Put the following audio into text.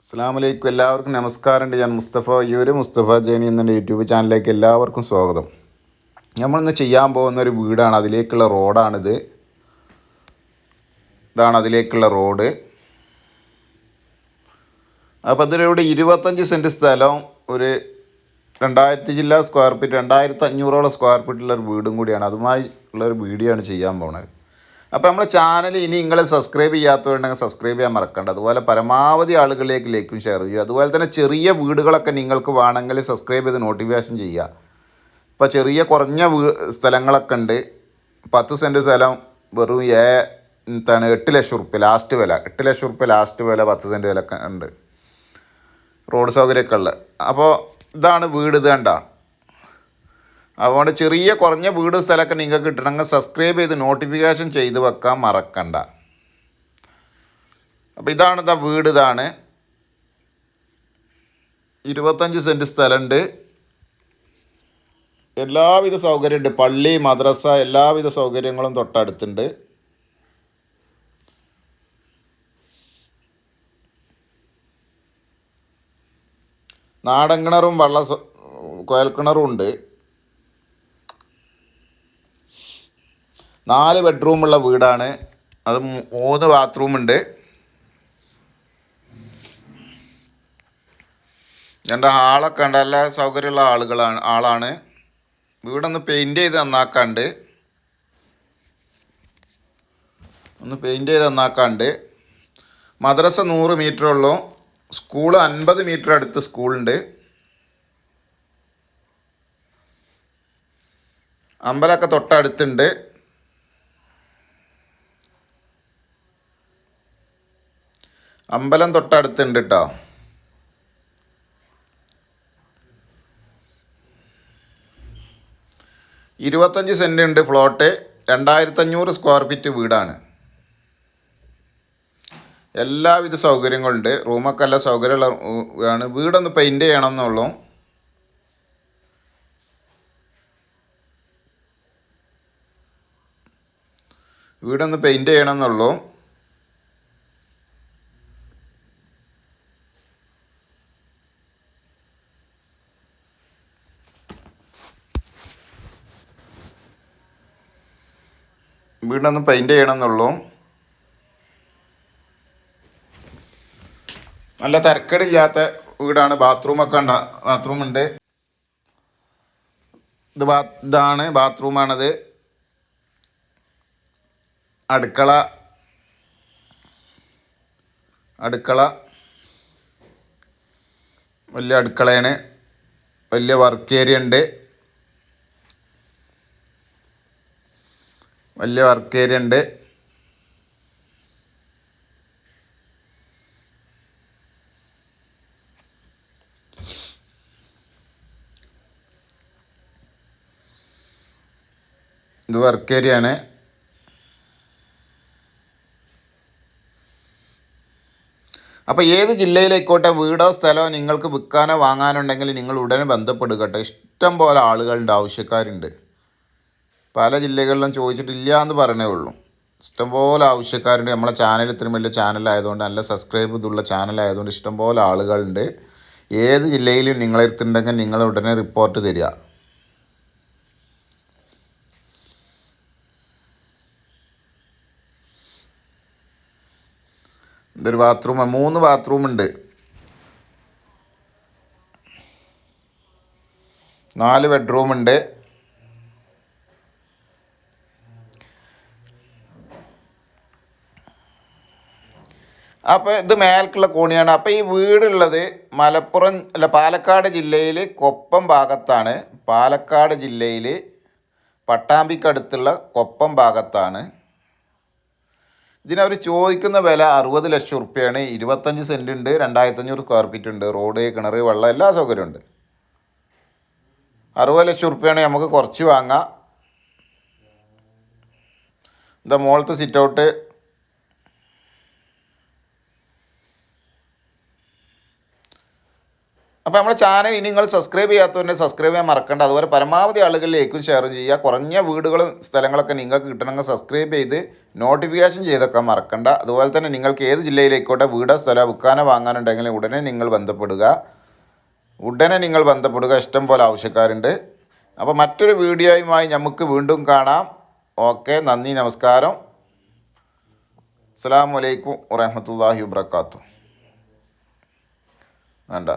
അസ്സാമലൈക്കും എല്ലാവർക്കും നമസ്കാരമുണ്ട്. ഞാൻ മുസ്തഫ യൂര് മുസ്തഫ ജേണി എന്നുള്ള യൂട്യൂബ് ചാനലിലേക്ക് എല്ലാവർക്കും സ്വാഗതം. നമ്മളിന്ന് ചെയ്യാൻ പോകുന്ന ഒരു വീടാണ്. അതിലേക്കുള്ള റോഡാണിത്. ഇതാണ് അതിലേക്കുള്ള റോഡ്. അപ്പോൾ ഇവിടെ ഇരുപത്തഞ്ച് സെന്റ് സ്ഥലം ഒരു രണ്ടായിരത്തി ജില്ലാ സ്ക്വയർ ഫീറ്റ് രണ്ടായിരത്തി അഞ്ഞൂറോളം സ്ക്വയർ ഫീറ്റുള്ള ഒരു വീടും കൂടിയാണ്. അതുമായി ഉള്ളൊരു വീഡിയോ ആണ് ചെയ്യാൻ പോണത്. അപ്പോൾ നമ്മുടെ ചാനൽ ഇനി നിങ്ങൾ സബ്സ്ക്രൈബ് ചെയ്യാത്തവരുണ്ടെങ്കിൽ സബ്സ്ക്രൈബ് ചെയ്യാൻ മറക്കണ്ട. അതുപോലെ പരമാവധി ആളുകളിലേക്ക് ലൈക്കും ഷെയർ ചെയ്യുക. അതുപോലെ തന്നെ ചെറിയ വീടുകളൊക്കെ നിങ്ങൾക്ക് വേണമെങ്കിൽ സബ്സ്ക്രൈബ് ചെയ്ത് നോട്ടിഫിക്കേഷൻ ചെയ്യുക. ഇപ്പോൾ ചെറിയ കുറഞ്ഞ വീ സ്ഥലങ്ങളൊക്കെ ഉണ്ട്. പത്ത് സെന്റ് സ്ഥലം വെറും ഏ എന്താണ് എട്ട് ലക്ഷം ഉറുപ്പ്യ ലാസ്റ്റ് വില. എട്ട് ലക്ഷം ഉറുപ്പ്യ ലാസ്റ്റ് വില പത്ത് സെന്റ് വില ഉണ്ട്. റോഡ് സൗകര്യമൊക്കെ ഉള്ളത് അപ്പോൾ ഇതാണ് വീട് ഇത് കണ്ട. അതുകൊണ്ട് ചെറിയ കുറഞ്ഞ വീട് സ്ഥലമൊക്കെ നിങ്ങൾക്ക് കിട്ടണമെങ്കിൽ സബ്സ്ക്രൈബ് ചെയ്ത് നോട്ടിഫിക്കേഷൻ ചെയ്ത് വെക്കാൻ മറക്കണ്ട. അപ്പോൾ ഇതാണ് ഇതാ വീട് ഇതാണ്. ഇരുപത്തഞ്ച് സെന്റ് സ്ഥലമുണ്ട്. എല്ലാവിധ സൗകര്യമുണ്ട് പള്ളി മദ്രസ എല്ലാവിധ സൗകര്യങ്ങളും തൊട്ടടുത്തുണ്ട്. നാടൻ കിണറും വെള്ള സ- കുഴൽ കിണറും ഉണ്ട്. നാല് ബെഡ്റൂമുള്ള വീടാണ്. അത് മൂന്ന് ബാത്റൂം ഉണ്ട് രണ്ട് ഹാളൊക്കെ ഉണ്ട്. നല്ല സൗകര്യമുള്ള ആളുകളാണ് ആളാണ്. വീടൊന്ന് പെയിന്റ് ചെയ്ത് നന്നാക്കാണ്ട്. ഒന്ന് പെയിന്റ് ചെയ്ത് നന്നാക്കാണ്ട്. മദ്രസ നൂറ് മീറ്റർ ഉള്ളൂ. സ്കൂൾ അൻപത് മീറ്റർ അടുത്ത് സ്കൂളുണ്ട്. അമ്പലമൊക്കെ തൊട്ടടുത്തുണ്ട്. അമ്പലം തൊട്ടടുത്തുണ്ട് കേട്ടോ ഇരുപത്തഞ്ച് സെന്റ് ഉണ്ട് പ്ലോട്ട് രണ്ടായിരത്തഞ്ഞൂറ് സ്ക്വയർ ഫീറ്റ് വീടാണ്. എല്ലാവിധ സൗകര്യങ്ങളുണ്ട്. റൂമൊക്കെ എല്ലാ സൗകര്യമുള്ള ആണ്. വീടൊന്ന് പെയിന്റ് ചെയ്യണമെന്നുള്ളൂ. വീടൊന്ന് പെയിന്റ് ചെയ്യണം വീടൊന്ന് പെയിന്റ് ചെയ്യണം എന്നുള്ളൂ നല്ല തിരക്കേടില്ലാത്ത വീടാണ്. ബാത്റൂമൊക്കെ ഉണ്ട. ബാത്റൂമുണ്ട് ഇത് ബാ ഇതാണ് ബാത്റൂമാണത് അടുക്കള. അടുക്കള. വലിയ അടുക്കളയാണ്. വലിയ വർക്ക് ഏരിയ ഉണ്ട്. വലിയ വർക്ക് ഏരിയ ഉണ്ട്. ഇത് വർക്ക് ഏരിയ ആണ്. അപ്പോൾ ഏത് ജില്ലയിലേക്കോട്ടെ വീടോ സ്ഥലമോ നിങ്ങൾക്ക് വിൽക്കാനോ വാങ്ങാനുണ്ടെങ്കിൽ നിങ്ങൾ ഉടനെ ബന്ധപ്പെടുക കേട്ടോ ഇഷ്ടം പോലെ ആളുകളുണ്ട് ആവശ്യക്കാരുണ്ട്. പല ജില്ലകളിലും ചോദിച്ചിട്ടില്ല എന്ന് പറഞ്ഞേ ഉള്ളൂ. ഇഷ്ടംപോലെ ആവശ്യക്കാരുണ്ട്. നമ്മളെ ചാനൽ ഇത്രയും വലിയ ചാനലായതുകൊണ്ട് നല്ല സബ്സ്ക്രൈബ് ഇതുള്ള ചാനലായതുകൊണ്ട് ഇഷ്ടംപോലെ ആളുകളുണ്ട്. ഏത് ജില്ലയിലും നിങ്ങളെടുത്തുണ്ടെങ്കിൽ നിങ്ങൾ ഉടനെ റിപ്പോർട്ട് തരിക. ഇതൊരു ബാത്റൂം മൂന്ന് ബാത്റൂം ഉണ്ട്. നാല് ബെഡ്റൂം ഉണ്ട്. അപ്പോൾ ഇത് മേൽക്കുള്ള കോണിയാണ്. അപ്പോൾ ഈ വീടുള്ളത് മലപ്പുറം അല്ല പാലക്കാട് ജില്ലയിൽ കൊപ്പം ഭാഗത്താണ്. പാലക്കാട് ജില്ലയിൽ പട്ടാമ്പിക്കടുത്തുള്ള കൊപ്പം ഭാഗത്താണ്. ഇതിനവർ ചോദിക്കുന്ന വില അറുപത് ലക്ഷം ഉറുപ്പ്യാണ്. ഇരുപത്തഞ്ച് സെന്റ് ഉണ്ട് രണ്ടായിരത്തഞ്ഞൂറ് സ്ക്വയർ ഫീറ്റ് ഉണ്ട്. റോഡ് കിണർ വെള്ളം എല്ലാ സൗകര്യമുണ്ട് അറുപത് ലക്ഷം ഉറുപ്പ്യാണ് നമുക്ക് കുറച്ച് വാങ്ങാം. ഇതാ മുകളത്തെ സിറ്റ് ഔട്ട് അപ്പോൾ നമ്മുടെ ചാനൽ ഇനി നിങ്ങൾ സബ്സ്ക്രൈബ് ചെയ്യാത്തവരെ സബ്സ്ക്രൈബ് ചെയ്യാൻ മറക്കണ്ട. അതുപോലെ പരമാവധി ആളുകളിലേക്കും ഷെയർ ചെയ്യുക. കുറഞ്ഞ വീടുകളും സ്ഥലങ്ങളൊക്കെ നിങ്ങൾക്ക് കിട്ടണമെങ്കിൽ സബ്സ്ക്രൈബ് ചെയ്ത് നോട്ടിഫിക്കേഷൻ ചെയ്തൊക്കെ മറക്കണ്ട. അതുപോലെ തന്നെ നിങ്ങൾക്ക് ഏത് ജില്ലയിലേക്കോട്ടെ വീടോ സ്ഥലമോ വിൽക്കാനോ വാങ്ങാനുണ്ടെങ്കിൽ ഉടനെ നിങ്ങൾ ബന്ധപ്പെടുക. ഉടനെ നിങ്ങൾ ബന്ധപ്പെടുക. ഇഷ്ടം പോലെ ആവശ്യക്കാരുണ്ട്. അപ്പോൾ മറ്റൊരു വീഡിയോയുമായി നമുക്ക് വീണ്ടും കാണാം. ഓക്കെ നന്ദി നമസ്കാരം. അസ്സാം വലൈക്കും വറഹമത്തല്ലാഹി വബർക്കാത്തു വേണ്ട.